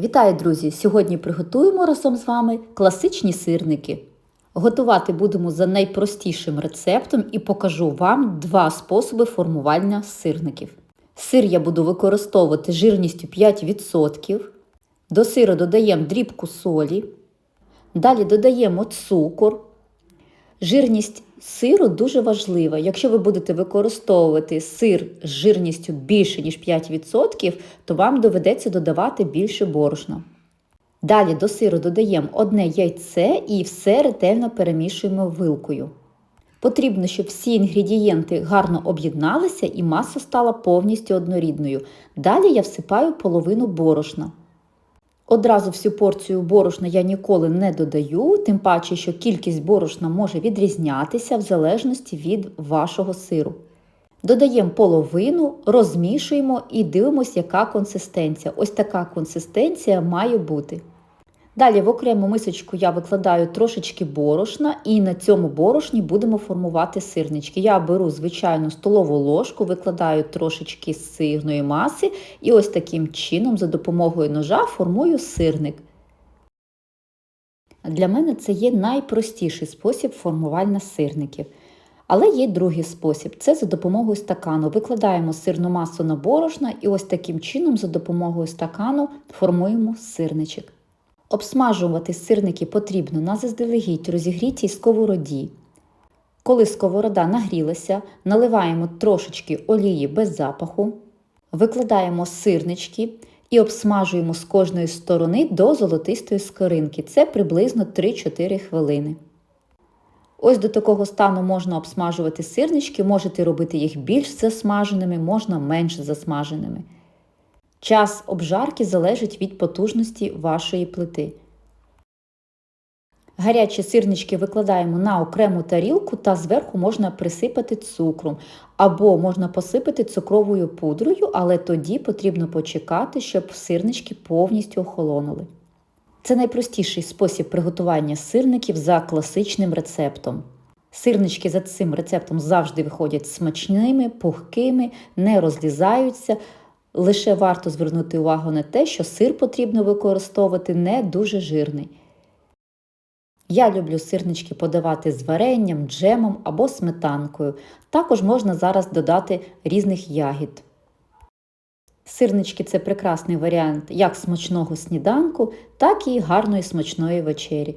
Вітаю, друзі! Сьогодні приготуємо разом з вами класичні сирники. Готувати будемо за найпростішим рецептом і покажу вам два способи формування сирників. Сир я буду використовувати жирністю 5%. До сиру додаємо дрібку солі. Далі додаємо цукор. Жирність сиру дуже важлива. Якщо ви будете використовувати сир з жирністю більше, ніж 5%, то вам доведеться додавати більше борошна. Далі до сиру додаємо одне яйце і все ретельно перемішуємо вилкою. Потрібно, щоб всі інгредієнти гарно об'єдналися і маса стала повністю однорідною. Далі я всипаю половину борошна. Одразу всю порцію борошна я ніколи не додаю, тим паче, що кількість борошна може відрізнятися в залежності від вашого сиру. Додаємо половину, розмішуємо і дивимося, яка консистенція. Ось така консистенція має бути. Далі в окрему мисочку я викладаю трошечки борошна, і на цьому борошні будемо формувати сирнички. Я беру звичайну столову ложку, викладаю трошечки сирної маси, і ось таким чином, за допомогою ножа, формую сирник. Для мене це є найпростіший спосіб формування сирників. Але є другий спосіб це за допомогою стакану. Викладаємо сирну масу на борошна і ось таким чином, за допомогою стакану, формуємо сирничок. Обсмажувати сирники потрібно на заздалегідь розігрітій сковороді. Коли сковорода нагрілася, наливаємо трошечки олії без запаху, викладаємо сирнички і обсмажуємо з кожної сторони до золотистої скоринки. Це приблизно 3-4 хвилини. Ось до такого стану можна обсмажувати сирнички, можете робити їх більш засмаженими, можна менш засмаженими. Час обжарки залежить від потужності вашої плити. Гарячі сирнички викладаємо на окрему тарілку та зверху можна присипати цукром, або можна посипати цукровою пудрою, але тоді потрібно почекати, щоб сирнички повністю охолонули. Це найпростіший спосіб приготування сирників за класичним рецептом. Сирнички за цим рецептом завжди виходять смачними, пухкими, не розлізаються. Лише варто звернути увагу на те, що сир потрібно використовувати не дуже жирний. Я люблю сирнички подавати з варенням, джемом або сметанкою. Також можна зараз додати різних ягід. Сирнички це прекрасний варіант як смачного сніданку, так і гарної смачної вечері.